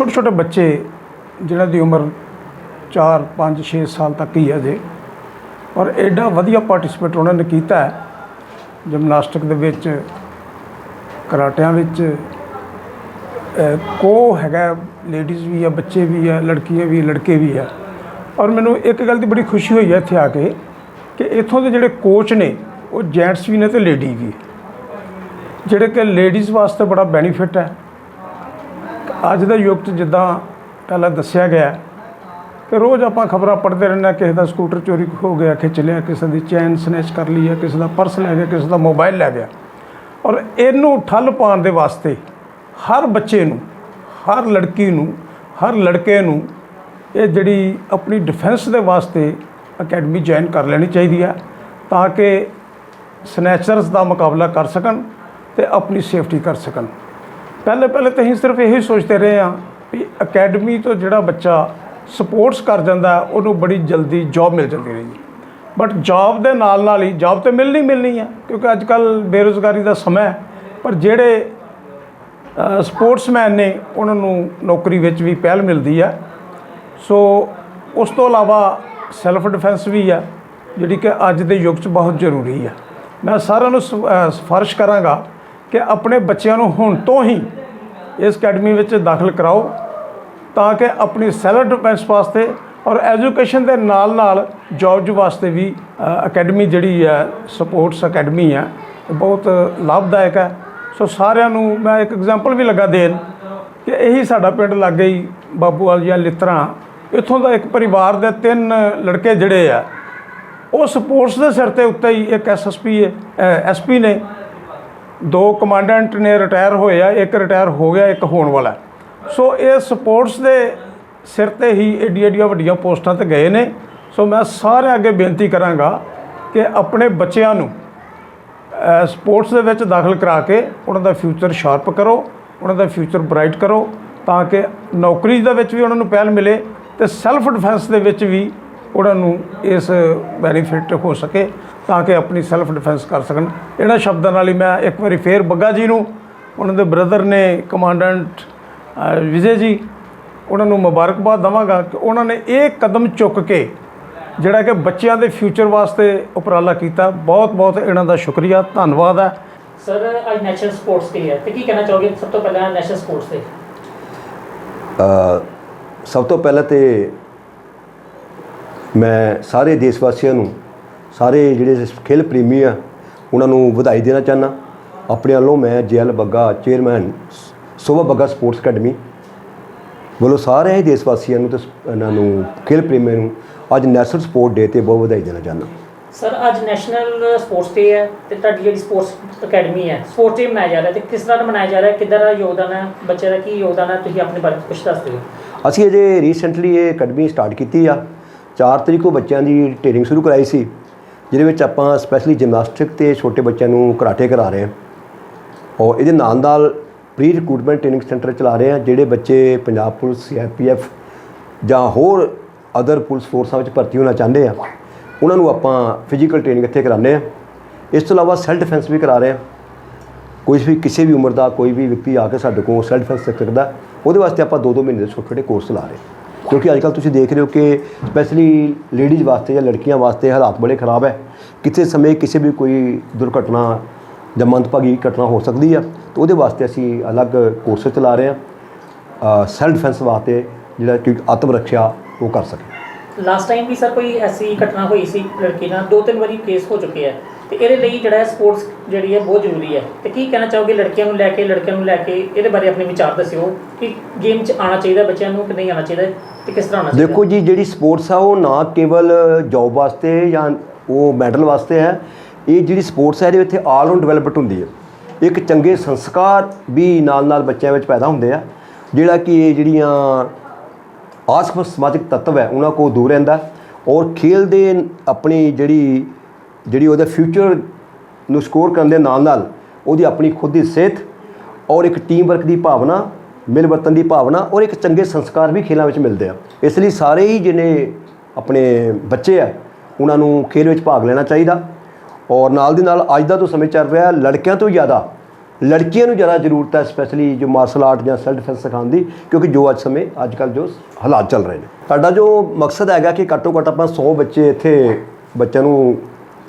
ਛੋਟੇ ਛੋਟੇ ਬੱਚੇ ਜਿਨ੍ਹਾਂ ਦੀ ਉਮਰ 4 5 6 ਸਾਲ ਤੱਕ ਹੀ ਹੈ ਜੇ ਔਰ ਐਡਾ ਵਧੀਆ ਪਾਰਟਿਸਿਪੇਟ ਉਹਨਾਂ ਨੇ ਕੀਤਾ ਜਿਮਨਾਸਟਿਕ ਦੇ ਵਿੱਚ, ਕਰਾਟਿਆਂ ਵਿੱਚ ਕੋ ਹੈਗਾ ਲੇਡੀਜ਼ ਵੀ ਆ ਬੱਚੇ ਵੀ ਆ ਲੜਕੀਆਂ ਵੀ, ਲੜਕੇ ਵੀ ਆ ਔਰ ਮੈਨੂੰ ਇੱਕ ਗੱਲ ਦੀ ਬੜੀ ਖੁਸ਼ੀ ਹੋਈ ਹੈ ਇੱਥੇ ਆ ਕੇ ਕਿ ਇੱਥੋਂ ਦੇ ਜਿਹੜੇ ਕੋਚ ਨੇ, ਉਹ ਜੈਂਟਸ ਵੀ ਨੇ ਤੇ ਲੇਡੀ ਵੀ। ਜਿਹੜੇ ਕਿ ਲੇਡੀਜ਼ ਵਾਸਤੇ ਬੜਾ ਬੈਨੀਫਿਟ ਹੈ। ਅੱਜ ਦੇ ਯੁੱਗ 'ਚ ਜਿੱਦਾਂ ਪਹਿਲਾਂ ਦੱਸਿਆ ਗਿਆ ਕਿ ਰੋਜ਼ ਆਪਾਂ ਖਬਰਾਂ ਪੜ੍ਹਦੇ ਰਹਿੰਦੇ ਹਾਂ, ਕਿਸੇ ਦਾ ਸਕੂਟਰ ਚੋਰੀ ਹੋ ਗਿਆ, ਖਿੱਚ ਲਿਆ, ਕਿਸੇ ਦੀ ਚੈਨ ਸਨੈਚ ਕਰ ਲਈ ਹੈ, ਕਿਸੇ ਦਾ ਪਰਸ ਲੈ ਗਿਆ, ਕਿਸੇ ਦਾ ਮੋਬਾਈਲ ਲੈ ਗਿਆ। ਔਰ ਇਹਨੂੰ ਠੱਲ ਪਾਉਣ ਦੇ ਵਾਸਤੇ ਹਰ ਬੱਚੇ ਨੂੰ, ਹਰ ਲੜਕੀ ਨੂੰ, ਹਰ ਲੜਕੇ ਨੂੰ ਇਹ ਜਿਹੜੀ ਆਪਣੀ ਡਿਫੈਂਸ ਦੇ ਵਾਸਤੇ ਅਕੈਡਮੀ ਜੁਆਇਨ ਕਰ ਲੈਣੀ ਚਾਹੀਦੀ ਹੈ ਤਾਂ ਕਿ ਸਨੈਚਰਸ ਦਾ ਮੁਕਾਬਲਾ ਕਰ ਸਕਣ ਤੇ ਆਪਣੀ ਸੇਫਟੀ ਕਰ ਸਕਣ। ਪਹਿਲੇ ਪਹਿਲੇ ਤਾਂ ਅਸੀਂ ਸਿਰਫ ਇਹੀ ਸੋਚਦੇ ਰਹੇ ਹਾਂ ਵੀ ਅਕੈਡਮੀ ਤੋਂ ਜਿਹੜਾ ਬੱਚਾ ਸਪੋਰਟਸ ਕਰ ਜਾਂਦਾ ਉਹਨੂੰ ਬੜੀ ਜਲਦੀ ਜੌਬ ਮਿਲ ਜਾਂਦੀ ਰਹੀ ਬਟ ਜੌਬ ਦੇ ਨਾਲ ਨਾਲ ਹੀ ਜੌਬ ਤੇ ਮਿਲਣੀ ਮਿਲਣੀ ਹੈ ਕਿਉਂਕਿ ਅੱਜ ਕੱਲ ਬੇਰੁਜ਼ਗਾਰੀ ਦਾ ਸਮਾਂ ਹੈ। ਪਰ ਜਿਹੜੇ ਸਪੋਰਟਸਮੈਨ ਨੇ ਉਹਨਾਂ ਨੂੰ ਨੌਕਰੀ ਵਿੱਚ ਵੀ ਪਹਿਲ ਮਿਲਦੀ ਹੈ। ਸੋ ਉਸ ਤੋਂ ਇਲਾਵਾ ਸੈਲਫ ਡਿਫੈਂਸ ਵੀ ਹੈ ਜਿਹੜੀ ਕਿ ਅੱਜ ਦੇ ਯੁੱਗ 'ਚ ਬਹੁਤ ਜ਼ਰੂਰੀ ਹੈ। ਮੈਂ ਸਾਰਿਆਂ ਨੂੰ ਸ- ਅ, ਸਿਫਾਰਿਸ਼ ਕਰਾਂਗਾ ਕਿ ਆਪਣੇ ਬੱਚਿਆਂ ਨੂੰ ਹੁਣ ਤੋਂ ਹੀ ਇਸ ਅਕੈਡਮੀ ਵਿੱਚ ਦਾਖਲ ਕਰਾਓ ਤਾਂ ਕਿ ਆਪਣੀ ਸੈਲਫ ਡਿਫੈਂਸ ਵਾਸਤੇ ਔਰ ਐਜੂਕੇਸ਼ਨ ਦੇ ਨਾਲ ਨਾਲ ਜੌਬਜ ਵਾਸਤੇ ਵੀ ਅਕੈਡਮੀ ਜਿਹੜੀ ਹੈ, ਸਪੋਰਟਸ ਅਕੈਡਮੀ ਹੈ ਬਹੁਤ ਲਾਭਦਾਇਕ ਹੈ। ਸੋ ਸਾਰਿਆਂ ਨੂੰ ਮੈਂ ਇੱਕ ਐਗਜ਼ਾਮਪਲ ਵੀ ਲੱਗਾ ਦੇਣ ਕਿ ਇਹੀ ਸਾਡਾ ਪਿੰਡ ਲੱਗੇ ਹੀ ਬਾਬੂਵਾਲ ਜਾਂ ਲਿੱਤਰਾਂ। ਇੱਥੋਂ ਦਾ ਇੱਕ ਪਰਿਵਾਰ ਦੇ ਤਿੰਨ ਲੜਕੇ ਜਿਹੜੇ ਆ, ਉਹ ਸਪੋਰਟਸ ਦੇ ਸਿਰ ਤੇ ਉੱਤੇ ਹੀ ਇੱਕ ਐਸਐਸਪੀ ਐਸਪੀ ਨੇ ਦੋ ਕਮਾਂਡੈਂਟ ਨੇ ਰਿਟਾਇਰ ਹੋਏ ਆ ਇੱਕ ਰਿਟਾਇਰ ਹੋ ਗਿਆ, ਇੱਕ ਹੋਣ ਵਾਲਾ। ਸੋ ਇਹ ਸਪੋਰਟਸ ਦੇ ਸਿਰ ਤੇ ਹੀ ਏਡੀ ਏਡੀਆਂ ਵੱਡੀਆਂ ਪੋਸਟਾਂ ਤੇ ਗਏ ਨੇ। ਸੋ ਮੈਂ ਸਾਰਿਆਂ ਅੱਗੇ ਬੇਨਤੀ ਕਰਾਂਗਾ ਕਿ ਆਪਣੇ ਬੱਚਿਆਂ ਨੂੰ ਸਪੋਰਟਸ ਦੇ ਵਿੱਚ ਦਾਖਲ ਕਰਾ ਕੇ ਉਹਨਾਂ ਦਾ ਫਿਊਚਰ ਸ਼ਾਰਪ ਕਰੋ, ਉਹਨਾਂ ਦਾ ਫਿਊਚਰ ਬ੍ਰਾਈਟ ਕਰੋ, ਤਾਂ ਕਿ ਨੌਕਰੀ ਦੇ ਵਿੱਚ ਵੀ ਉਹਨਾਂ ਨੂੰ ਪਹਿਲ ਮਿਲੇ ਤੇ ਸੈਲਫ ਡਿਫੈਂਸ ਦੇ ਵਿੱਚ ਵੀ ਉਹਨਾਂ ਨੂੰ ਇਸ ਬੈਨੀਫਿਟ ਹੋ ਸਕੇ ਤਾਂ ਕਿ ਆਪਣੀ ਸੈਲਫ ਡਿਫੈਂਸ ਕਰ ਸਕਣ। ਇਹਨਾਂ ਸ਼ਬਦਾਂ ਨਾਲ ਹੀ ਮੈਂ ਇੱਕ ਵਾਰੀ ਫੇਰ ਬੱਗਾ ਜੀ ਨੂੰ ਉਹਨਾਂ ਦੇ ਬ੍ਰਦਰ ਨੇ ਕਮਾਂਡੈਂਟ ਵਿਜੇ ਜੀ ਉਹਨਾਂ ਨੂੰ ਮੁਬਾਰਕਬਾਦ ਦਵਾਂਗਾ ਕਿ ਉਹਨਾਂ ਨੇ ਇਹ ਕਦਮ ਚੁੱਕ ਕੇ ਜਿਹੜਾ ਕਿ ਬੱਚਿਆਂ ਦੇ ਫਿਊਚਰ ਵਾਸਤੇ ਉਪਰਾਲਾ ਕੀਤਾ। ਬਹੁਤ ਬਹੁਤ ਇਹਨਾਂ ਦਾ ਸ਼ੁਕਰੀਆ ਧੰਨਵਾਦ ਹੈ। ਸਰ ਅੱਜ ਨੈਸ਼ਨਲ ਸਪੋਰਟਸ ਡੇ ਹੈ। ਤੇ ਕੀ ਕਹਿਣਾ ਚਾਹੋਗੇ ਸਭ ਤੋਂ ਪਹਿਲਾਂ ਨੈਸ਼ਨਲ ਸਪੋਰਟਸ ਡੇ ਅ, ਸਭ ਤੋਂ ਪਹਿਲਾਂ ਤੇ ਮੈਂ ਸਾਰੇ ਦੇਸ਼ ਵਾਸੀਆਂ ਨੂੰ ਸਾਰੇ ਜਿਹੜੇ ਖੇਲ ਪ੍ਰੇਮੀ ਆ ਉਹਨਾਂ ਨੂੰ ਵਧਾਈ ਦੇਣਾ ਚਾਹੁੰਦਾ। ਆਪਣੇ ਵੱਲੋਂ ਮੈਂ Jail Bagga chairman Sobha Bagga sports academy ਵੱਲੋਂ ਸਾਰੇ ਹੀ ਦੇਸ਼ ਵਾਸੀਆਂ ਨੂੰ ਤੇ ਇਹਨਾਂ ਨੂੰ ਖੇਲ ਪ੍ਰੇਮੀਆਂ ਨੂੰ ਅੱਜ ਨੈਸ਼ਨਲ ਸਪੋਰਟ ਡੇ ਤੇ ਬਹੁਤ ਵਧਾਈ ਦੇਣਾ ਚਾਹੁੰਦਾ। ਸਰ ਅੱਜ ਨੈਸ਼ਨਲ ਸਪੋਰਟਸ ਡੇ ਹੈ ਤੇ ਤੁਹਾਡੀ ਜਿਹੜੀ ਸਪੋਰਟਸ ਅਕੈਡਮੀ ਹੈ ਸਪੋਰਟਸ ਡੇ ਮਨਾਇਆ ਜਾ ਰਿਹਾ ਤੇ ਕਿਸ ਤਰ੍ਹਾਂ ਦਾ ਮਨਾਇਆ ਜਾ ਰਿਹਾ? ਕਿੱਦਾਂ ਦਾ ਯੋਗਦਾਨ ਹੈ? ਬੱਚੇ ਦਾ ਕੀ ਯੋਗਦਾਨ ਹੈ? ਤੁਸੀਂ ਆਪਣੇ ਬਾਰੇ ਕੁਝ ਦੱਸ ਦਿਓ। ਅਸੀਂ ਅਜੇ ਰੀਸੈਂਟਲੀ ਇਹ ਅਕੈਡਮੀ ਸਟਾਰਟ ਕੀਤੀ ਆ। 4 ਤਰੀਕ ਨੂੰ ਬੱਚਿਆਂ ਦੀ ਟ੍ਰੇਨਿੰਗ ਸ਼ੁਰੂ ਕਰਾਈ ਸੀ, ਜਿਹਦੇ ਵਿੱਚ ਆਪਾਂ ਸਪੈਸ਼ਲੀ ਜਿਮਨਾਸਟਿਕ ਤੇ ਛੋਟੇ ਬੱਚਿਆਂ ਨੂੰ ਕਰਾਟੇ ਕਰਾ ਰਹੇ ਹਾਂ। ਔਰ ਇਹਦੇ ਨਾਲ ਨਾਲ ਪ੍ਰੀ ਰਿਕਰੂਟਮੈਂਟ ਟ੍ਰੇਨਿੰਗ ਸੈਂਟਰ ਚਲਾ ਰਹੇ ਹਾਂ, ਜਿਹੜੇ ਬੱਚੇ ਪੰਜਾਬ ਪੁਲਿਸ ਸੀਆਰਪੀਐਫ ਜਾਂ ਹੋਰ ਅਦਰ ਪੁਲਿਸ ਫੋਰਸਾਂ ਵਿੱਚ ਭਰਤੀ ਹੋਣਾ ਚਾਹੁੰਦੇ ਆ, ਉਹਨਾਂ ਨੂੰ ਆਪਾਂ ਫਿਜ਼ੀਕਲ ਟ੍ਰੇਨਿੰਗ ਇੱਥੇ ਕਰਾਉਂਦੇ ਆ ਇਸ ਤੋਂ ਇਲਾਵਾ ਸੈਲਫ ਡਿਫੈਂਸ ਵੀ ਕਰਾ ਰਹੇ ਹਾਂ। ਕੋਈ ਵੀ ਕਿਸੇ ਵੀ ਉਮਰ ਦਾ ਕੋਈ ਵੀ ਵਿਅਕਤੀ ਆ ਕੇ ਸਾਡੇ ਕੋਲ ਸੈਲਫ ਡਿਫੈਂਸ ਸਿੱਖ ਸਕਦਾ, ਉਹਦੇ ਵਾਸਤੇ ਆਪਾਂ ਦੋ ਦੋ ਮਹੀਨੇ ਦੇ ਛੋਟੇ ਛੋਟੇ ਕੋਰਸ ਲਾ ਰਹੇ ਕਿਉਂਕਿ ਅੱਜ ਕੱਲ੍ਹ ਤੁਸੀਂ ਦੇਖ ਰਹੇ ਹੋ ਕਿ ਸਪੈਸ਼ਲੀ ਲੇਡੀਜ਼ ਵਾਸਤੇ ਜਾਂ ਲੜਕੀਆਂ ਵਾਸਤੇ ਹਾਲਾਤ ਬੜੇ ਖਰਾਬ ਹੈ। ਕਿਸੇ ਸਮੇਂ ਕਿਸੇ ਵੀ ਕੋਈ ਦੁਰਘਟਨਾ ਜਾਂ ਮੰਦਭਾਗੀ ਘਟਨਾ ਹੋ ਸਕਦੀ ਆ, ਤਾਂ ਉਹਦੇ ਵਾਸਤੇ ਅਸੀਂ ਅਲੱਗ ਕੋਰਸ ਚਲਾ ਰਹੇ ਹਾਂ। ਸੈਲਫ ਡਿਫੈਂਸ ਵਾਸਤੇ ਜਿਹੜਾ ਕਿ ਆਤਮ ਰੱਖਿਆ ਉਹ ਕਰ ਸਕੇ ਲਾਸਟ ਟਾਈਮ ਵੀ ਸਰ ਕੋਈ ਐਸੀ ਘਟਨਾ ਹੋਈ ਸੀ ਲੜਕੀ ਨਾਲ? ਦੋ ਤਿੰਨ ਵਾਰੀ ਕੇਸ ਹੋ ਚੁੱਕੇ ਹੈ ਤੇ ਇਹਦੇ ਲਈ ਜਿਹੜਾ ਸਪੋਰਟਸ ਜਿਹੜੀ ਹੈ ਬਹੁਤ ਜ਼ਰੂਰੀ ਹੈ। ਤੇ ਕੀ ਕਹਿਣਾ ਚਾਹੋਗੇ ਲੜਕੀਆਂ ਨੂੰ ਲੈ ਕੇ, ਲੜਕਿਆਂ ਨੂੰ ਲੈ ਕੇ? ਇਹਦੇ ਬਾਰੇ ਆਪਣੇ ਵਿਚਾਰ ਦੱਸਿਓ ਕਿ ਗੇਮ 'ਚ ਆਉਣਾ ਚਾਹੀਦਾ ਬੱਚਿਆਂ ਨੂੰ ਕਿ ਨਹੀਂ ਆਉਣਾ ਚਾਹੀਦਾ ਤੇ ਕਿਸ ਤਰ੍ਹਾਂ ਆਉਣਾ ਚਾਹੀਦਾ? ਦੇਖੋ ਜੀ, ਜਿਹੜੀ ਸਪੋਰਟਸ ਆ ਉਹ ਨਾ ਕੇਵਲ ਜੌਬ ਵਾਸਤੇ ਜਾਂ ਉਹ ਮੈਡਲ ਵਾਸਤੇ ਹੈ। ਇਹ ਜਿਹੜੀ ਸਪੋਰਟਸ ਹੈ, ਇਹਦੇ ਵਿੱਚ ਆਲ ਰਾਊਂਡ ਡਿਵੈਲਪਮੈਂਟ ਹੁੰਦੀ ਹੈ। ਇੱਕ ਚੰਗੇ ਸੰਸਕਾਰ ਵੀ ਨਾਲ ਨਾਲ ਬੱਚਿਆਂ ਵਿੱਚ ਪੈਦਾ ਹੁੰਦੇ ਆ। ਜਿਹੜਾ ਕਿ ਇਹ ਜਿਹੜੀਆਂ ਆਸਕ ਸਮਾਜਿਕ ਤੱਤਵ ਹੈ, ਉਹਨਾਂ ਕੋਲ ਦੂਰ ਰਹਿੰਦਾ। ਔਰ ਖੇਲ ਦੇ ਆਪਣੀ ਜਿਹੜੀ ਜਿਹੜੀ ਉਹਦਾ ਫਿਊਚਰ ਨੂੰ ਸਕੋਰ ਕਰਨ ਦੇ ਨਾਲ ਨਾਲ ਉਹਦੀ ਆਪਣੀ ਖੁਦ ਦੀ ਸਿਹਤ ਔਰ ਇੱਕ ਟੀਮ ਵਰਕ ਦੀ ਭਾਵਨਾ, ਮਿਲ ਵਰਤਨ ਦੀ ਭਾਵਨਾ ਔਰ ਇੱਕ ਚੰਗੇ ਸੰਸਕਾਰ ਵੀ ਖੇਲਾਂ ਵਿੱਚ ਮਿਲਦੇ ਆ। ਇਸ ਲਈ ਸਾਰੇ ਹੀ ਜਿਹਨੇ ਆਪਣੇ ਬੱਚੇ ਆ, ਉਹਨਾਂ ਨੂੰ ਖੇਲ ਵਿੱਚ ਭਾਗ ਲੈਣਾ ਚਾਹੀਦਾ ਔਰ ਨਾਲ ਦੀ ਨਾਲ ਅੱਜ ਦਾ ਜੋ ਸਮੇਂ ਚੱਲ ਰਿਹਾ, ਲੜਕਿਆਂ ਤੋਂ ਜ਼ਿਆਦਾ, ਲੜਕੀਆਂ ਨੂੰ ਜ਼ਿਆਦਾ ਜ਼ਰੂਰਤ ਹੈ ਸਪੈਸ਼ਲੀ ਜੋ ਮਾਰਸ਼ਲ ਆਰਟ ਜਾਂ ਸੈਲਫ ਡਿਫੈਂਸ ਸਿਖਾਉਣ ਦੀ, ਕਿਉਂਕਿ ਜੋ ਅੱਜ ਸਮੇਂ ਅੱਜ ਕੱਲ੍ਹ ਜੋ ਹਾਲਾਤ ਚੱਲ ਰਹੇ ਨੇ। ਸਾਡਾ ਜੋ ਮਕਸਦ ਹੈਗਾ ਕਿ ਘੱਟੋ ਘੱਟ ਆਪਾਂ 100 ਬੱਚੇ ਇੱਥੇ ਬੱਚਿਆਂ ਨੂੰ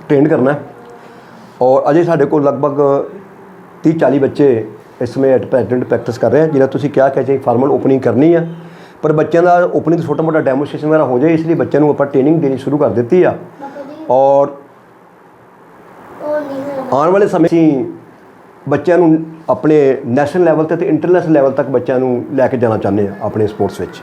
ਟ੍ਰੇਨ ਕਰਨਾ ਹੈ। ਔਰ ਅਜੇ ਸਾਡੇ ਕੋਲ ਲਗਭਗ 30 40 ਬੱਚੇ ਇਸ ਸਮੇਂ ਐਟ ਪ੍ਰੈਜ਼ੈਂਟ ਪ੍ਰੈਕਟਿਸ ਕਰ ਰਹੇ ਹਨ ਜਿਹਦਾ ਤੁਸੀਂ ਕਿਹਾ ਕਿ ਜੇ ਫਾਰਮਲ ਓਪਨਿੰਗ ਕਰਨੀ ਆ ਪਰ ਬੱਚਿਆਂ ਦਾ ਓਪਨਿੰਗ ਛੋਟਾ ਮੋਟਾ ਡੈਮੋਸਟ੍ਰੇਸ਼ਨ ਵਗੈਰਾ ਹੋ ਜਾਏ, ਇਸ ਲਈ ਬੱਚਿਆਂ ਨੂੰ ਆਪਾਂ ਟ੍ਰੇਨਿੰਗ ਦੇਣੀ ਸ਼ੁਰੂ ਕਰ ਦਿੱਤੀ ਆ। ਔਰ ਆਉਣ ਵਾਲੇ ਸਮੇਂ 'ਚ ਅਸੀਂ ਬੱਚਿਆਂ ਨੂੰ ਆਪਣੇ ਨੈਸ਼ਨਲ ਲੈਵਲ ਤੇ ਤੇ ਇੰਟਰਨੈਸ਼ਨਲ ਲੈਵਲ ਤੱਕ ਬੱਚਿਆਂ ਨੂੰ ਲੈ ਕੇ ਜਾਣਾ ਚਾਹੁੰਦੇ ਆ ਆਪਣੇ ਸਪੋਰਟਸ ਵਿੱਚ।